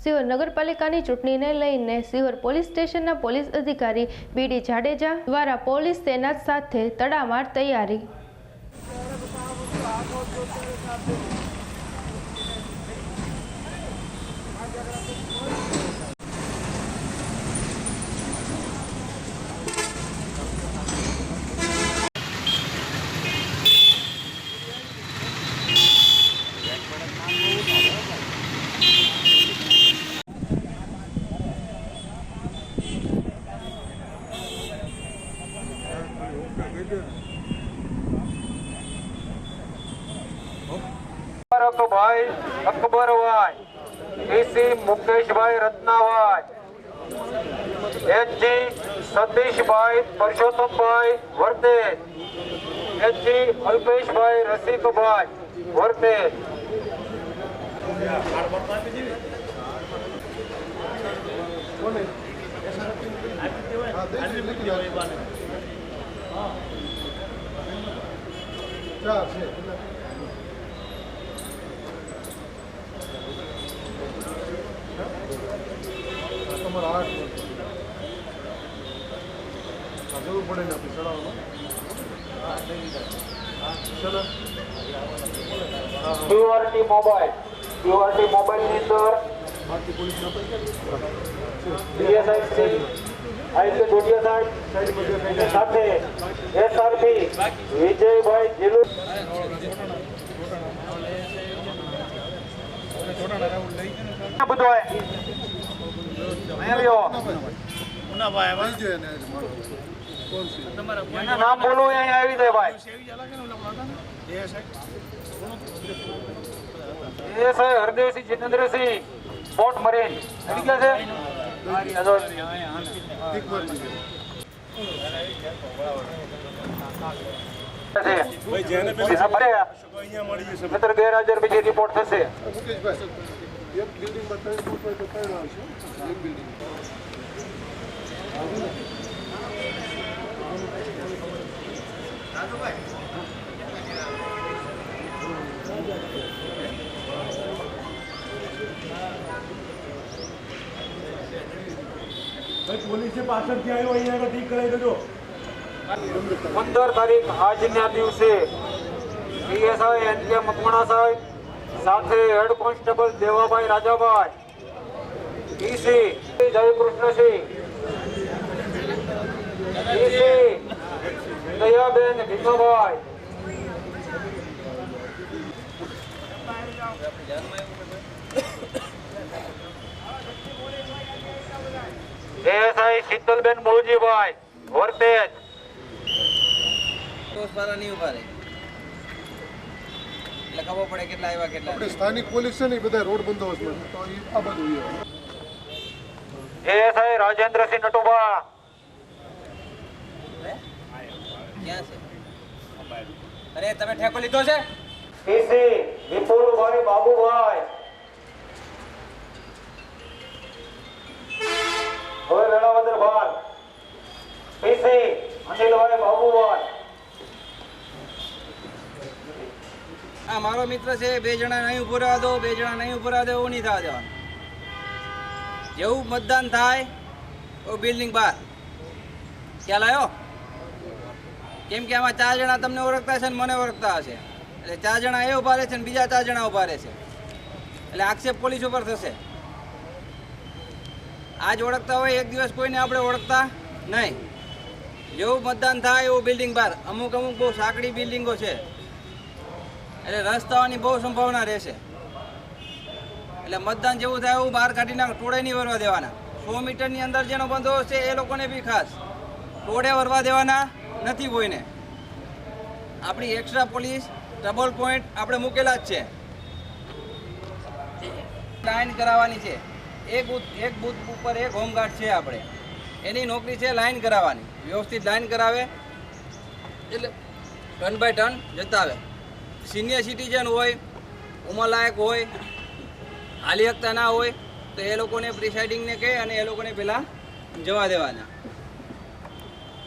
સિહોર નગરપાલિકાની ચૂંટણીને લઈને સિહોર પોલીસ સ્ટેશનના પોલીસ અધિકારી બીડી જાડેજા દ્વારા પોલીસ તૈનાત સાથે તડામાર તૈયારી ભાઈ અકબરભાઈ એસી મુકેશભાઈ રત્નાભાઈ એચજી સતીશભાઈ પરસોત્તમભાઈ વર્તે એચજી અલ્પેશભાઈ રસિકભાઈ વર્તે ચાર છે ક્યુઆરટી મોબાઈલ. ક્યુઆરટી મોબાઈલની અંદર શ્રી આઈપી દોઢિયા સાહેબ. સાથે એસઆરપી વિજયભાઈ જીલુ બધું આવ્યો. થઈ જાય ને નામ બોલવું અહીંયા આવી દે ભાઈ. એ હરદેવસિંહ જીતેન્દ્રસિંહ ફોર્ટ મરીન. આવી ગયા છે. નહીંતર ગેરહાજર બીજી રિપોર્ટ થશે. એક બિલ્ડિંગ બતાવી ફૂટ હોય તો એક બિલ્ડિંગ પોલીસે પાછળથી આવ્યો, અહીંયા ઠીક કરાવી દેજો. પંદર તારીખ આજના દિવસે પીએસઆઈ એન કે મકવાણા સાહેબ સાથે હેડ કોન્સ્ટેબલ દેવાભાઈ રાજાભાઈ ઈસી જયકૃષ્ણસિંહ ઈસી દયાબેન ભીમાભાઈ એએસઆઈ શીતલબેન મોજીભાઈ વર્તેજ. ખબર પડે કેટલા આવ્યા કેટલા આપણે સ્થાનિક પોલીસ છે ને બધા રોડ બંદોબસ્તમાં તો આ બધું એ એએસઆઈ રાજેન્દ્રસિંહ નટુબા ક્યાં છે? અરે તમે ઠેકો લીધો છે? ઈસી વિપુલભાઈ બાબુભાઈ. વેળાવદરભાઈ પીસી અનિલભાઈ બાબુભાઈ આ મારો મિત્ર છે, બે જણા નહીં ઊભો રહેવા દો, બે જણા નહીં ઊભો રહેવા દો, એવું નહીં થવા દેવાનું. જેવું મતદાન થાય તો બિલ્ડિંગ બહાર. ખ્યાલ આવ્યો? કેમ કે આમાં ચાર જણા તમને ઓળખતા છે ને મને ઓળખતા હશે. એટલે ચાર જણા એ ઊભા રહે છે ને બીજા ચાર જણા ઊભા રહે છે એટલે આક્ષેપ પોલીસ ઉપર થશે. આજ ઓળખતા હોય, એક દિવસ કોઈને આપણે ઓળખતા નહીં. જેવું મતદાન થાય એવું બિલ્ડિંગ બહાર. અમુક અમુક બહુ સાંકડી બિલ્ડિંગો છે. એટલે રસ્તાઓની બહુ સંભાવના રહેશે. એટલે મતદાન જેવું થાય એવું બહાર કાઢીને ટોળે નહીં વરવા દેવાના. સો મીટરની અંદર જેનો બંદોબસ્ત છે એ લોકોને બી ખાસ. ટોળે વરવા દેવાના નથી કોઈને. આપણી એક્સ્ટ્રા પોલીસ ડબલ પોઈન્ટ આપણે મૂકેલા જ છે. લાઈન કરાવવાની છે. એક બૂથ એક બૂથ ઉપર એક હોમગાર્ડ છે આપણે. એની નોકરી છે લાઈન કરાવવાની. વ્યવસ્થિત લાઈન કરાવે, એટલે ટન બાય ટર્ન જતાવે. સિનિયર સિટીઝન હોય, ઉંમરલાયક હોય હાલી શકતા ના હોય, તો એ લોકોને પ્રિસાઇડિંગને કહે અને એ લોકોને પહેલાં જવા દેવાના.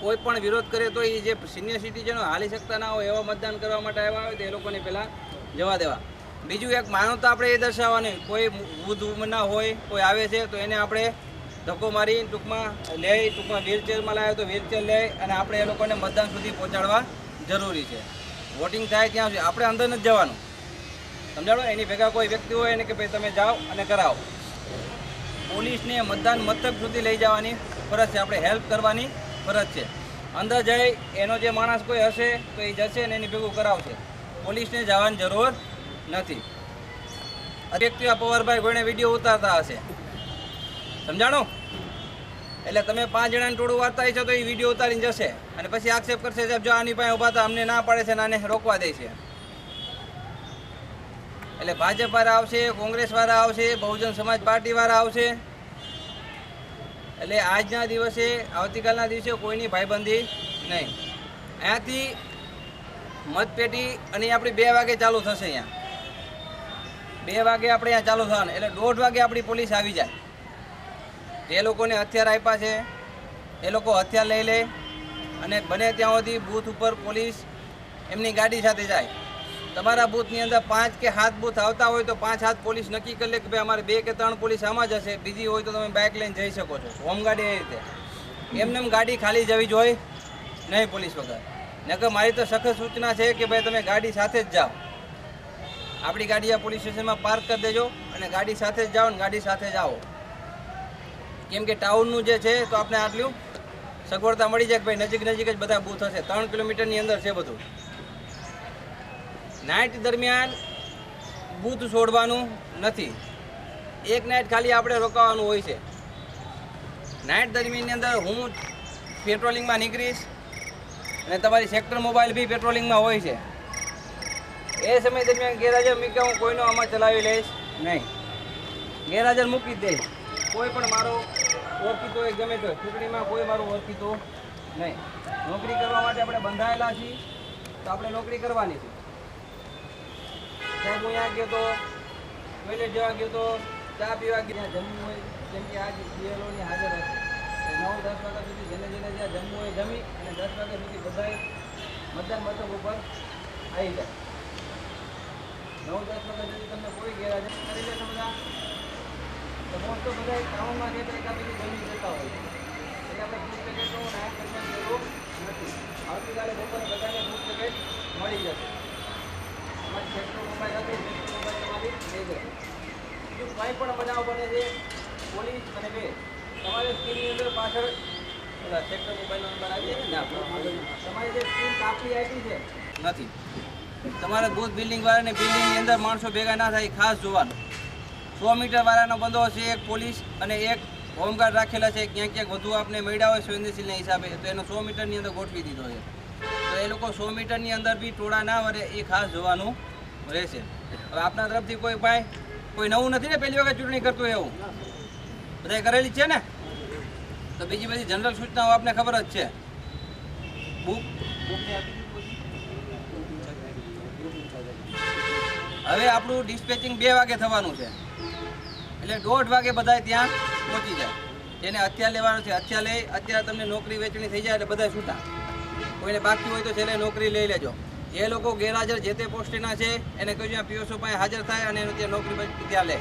કોઈ પણ વિરોધ કરે તો એ જે સિનિયર સિટીઝનો હાલી શકતા ના હોય એવા મતદાન કરવા માટે આવ્યા હોય તો એ લોકોને પહેલાં જવા દેવા. બીજું એક માનવતા આપણે એ દર્શાવવાની, કોઈ વૃદ્ધ ઉંમરના હોય, કોઈ આવે છે, તો એને આપણે ધક્કો મારી ટૂંકમાં લે, ટૂંકમાં વ્હીલચેરમાં લાવે તો વ્હીલચેર લે અને આપણે એ લોકોને મતદાન સુધી પહોંચાડવા જરૂરી છે. વોટિંગ થાય ત્યાં સુધી. આપણે અંદર નથી જવાનું. સમજાડો એની ભેગા કોઈ વ્યક્તિ હોય એને કે ભાઈ તમે જાઓ અને કરાવો. પોલીસને મતદાન મથક સુધી લઈ જવાની ફરજ છે. આપણે હેલ્પ કરવાની ફરજ છે. અંદર જઈ એનો જે માણસ કોઈ હશે તો એ જશે અને એની ભેગું કરાવશે. પોલીસને જવાની જરૂર નથી. આ વ્યક્તિ આ પવારભાઈ કોઈને વીડિયો ઉતારતા હશે. સમજાણો? એટલે તમે પાંચ જણાને ટોળું વાર્તા છો તો એ વીડિયો ઉતારીને જશે. અને પછી આક્ષેપ કરશે સાહેબ, જો આની પાસે ઊભા હતા, અમને ના પાડે છે ને રોકવા દે છે. એટલે ભાજપ વાળા આવશે કોંગ્રેસ વાળા આવશે, બહુજન સમાજ પાર્ટી વાળા આવશે. એટલે આજના દિવસે, આવતીકાલના દિવસે કોઈની ભાઈબંધી નહીં. અહીંયાથી મતપેટી અને આપણી બે વાગે ચાલુ થશે અહીંયા. બે વાગે આપણે અહીંયા ચાલુ થવાનું, એટલે દોઢ વાગે આપણી પોલીસ આવી જાય. જે લોકોને હથિયાર આપ્યા છે, એ લોકો હથિયાર લઈ લે અને બને ત્યાં સુધી બૂથ ઉપર પોલીસ એમની ગાડી સાથે જાય. તમારા બૂથની અંદર પાંચ કે સાત બૂથ આવતા હોય તો પાંચ હાથ પોલીસ નક્કી કરી લે કે ભાઈ અમારે બે કે ત્રણ પોલીસ આમાં જ હશે, બીજી હોય તો તમે બાઇક લઈને જઈ શકો છો. હોમગાર્ડ એ રીતે. એમને ગાડી ખાલી જવી જોઈએ, નહીં પોલીસ વગર. નકર મારી તો સખત સૂચના છે કે ભાઈ તમે ગાડી સાથે જ જાઓ. આપણી ગાડી આ પોલીસ સ્ટેશનમાં પાર્ક કરી દેજો અને ગાડી સાથે જ જાઓ ને ગાડી સાથે જ આવો. કેમ કે ટાઉનનું જે છે તો આપણે આટલું સગવડતા મળી જાય કે ભાઈ નજીક નજીક જ બધા બૂથ હશે. ત્રણ કિલોમીટરની અંદર છે બધું. નાઇટ દરમિયાન બૂથ છોડવાનું નથી. એક નાઇટ ખાલી આપણે રોકાવાનું હોય છે. નાઇટ દરમિયાનની અંદર હું પેટ્રોલિંગમાં નીકળીશ અને તમારી સેક્ટર મોબાઈલ બી પેટ્રોલિંગમાં હોય છે. એ સમય દરમિયાન ગેરહાજર મૂક્યા હું કોઈનો આમાં ચલાવી લઈશ નહીં. ગેરહાજર મૂકી દે. કોઈ પણ મારો ઓળખીતો એ ગમે તો. ચૂંટણીમાં કોઈ મારો ઓળખીતો નહીં. નોકરી કરવા માટે આપણે બંધાયેલા છીએ, તો આપણે નોકરી કરવાની છે. સાહેબ, હું ત્યાં ગયો તો ટોયલેટ જવા ગયો તો, ચા પીવા ગયો. ત્યાં જમવું હોય, જેમ કે આજ બીએલઓની હાજર હશે નવ, દસ વાગ્યા સુધી જેને જેને જ્યાં જમવું હોય જમી અને દસ વાગ્યા સુધી બધાએ મતદાન મથક ઉપર આવી જાય. નવ દસ તમને કોઈ ગેરહાજર કરી લેશો બધા તો મોસ્ટ રહેતા એકાબીજી જમી જતા હોય એટલે આપણે ફૂડ પેકેટનો નાયક કરવાની જરૂર નથી આવતીકાલે બપોરે બધાને ફૂડ પેકેટ મળી જશે તમારી સેક્ટર મોબાઈલ હતી બીજું કંઈ પણ બનાવ બને છે પોલીસ અને બે તમારે સ્કીમની અંદર પાછળ સેક્ટર મોબાઈલનો નંબર આવી જાય ના તમારી જે સ્કીમ કાપી આપી છે નથી. તમારે બુથ બિલ્ડિંગ વાળાને બિલ્ડિંગની અંદર માણસો ભેગા ના થાય ખાસ જોવાનું. સો મીટર વાળાનો બંદોબસ્ત છે, એક પોલીસ અને એક હોમગાર્ડ રાખેલા છે, ક્યાંક ક્યાંક વધુ આપણે મળ્યા હોય સંવેદનશીલના હિસાબે, તો એનો સો મીટરની અંદર ગોઠવી દીધો છે. તો એ લોકો સો મીટરની અંદર બી ટોળા ના વરે એ ખાસ જોવાનું રહેશે. હવે આપણા તરફથી કોઈ ભાઈ, કોઈ નવું નથી ને પહેલી વખત ચૂંટણી કરતું એવું? બધાએ કરેલી છે ને? તો બીજી બધી જનરલ સૂચનાઓ આપને ખબર જ છે. બુક, બુકની આપી દીધી હવે આપણું ડિસ્પેચિંગ બે વાગે થવાનું છે. એટલે દોઢ વાગે બધા ત્યાં પહોંચી જાય. જેને હથિયાર લેવાનું છે હથિયાર લઈ અત્યારે તમને નોકરી વેચણી થઈ જાય એટલે બધા છૂટા. કોઈને બાકી હોય તો છેલ્લે નોકરી લઈ લેજો. જે લોકો ગેરહાજર જે તે પોસ્ટેના છે એને કહેજો પીઓસો પાસે હાજર થાય અને એનું ત્યાં નોકરી ત્યાં લે.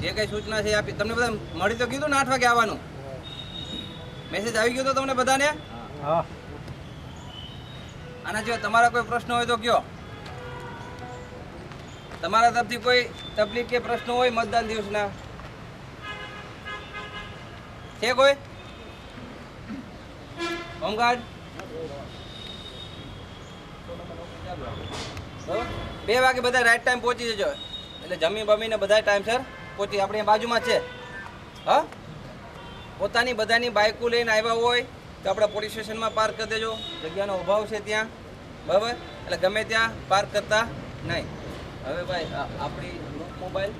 જે કંઈ સૂચના છે આપી. તમને બધા મળી તો કીધું ને આઠ વાગે આવવાનું? મેસેજ આવી ગયો તો તમને બધાને? આના જો તમારા કોઈ પ્રશ્ન હોય તો કયો. તમારા તરફથી કોઈ તકલીફ કે પ્રશ્નો હોય મતદાન દિવસના? છે કોઈ? હોમગાર્ડ? બે વાગે બધા રાઈટ ટાઈમ પહોંચી જજો. એટલે જમી બમીને બધા ટાઈમસર પહોંચી આપણે બાજુમાં છે. હા? પોતાની બધાની બાઇકો લઈને આવ્યા હોય તો આપણે પોલીસ સ્ટેશનમાં પાર્ક કરી દેજો. જગ્યાનો અભાવ છે ત્યાં. બરાબર? એટલે ગમે ત્યાં પાર્ક કરતા નહીં. હવે ભાઈ આપણી મોબાઈલ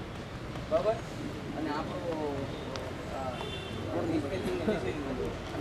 બરાબર અને આપણું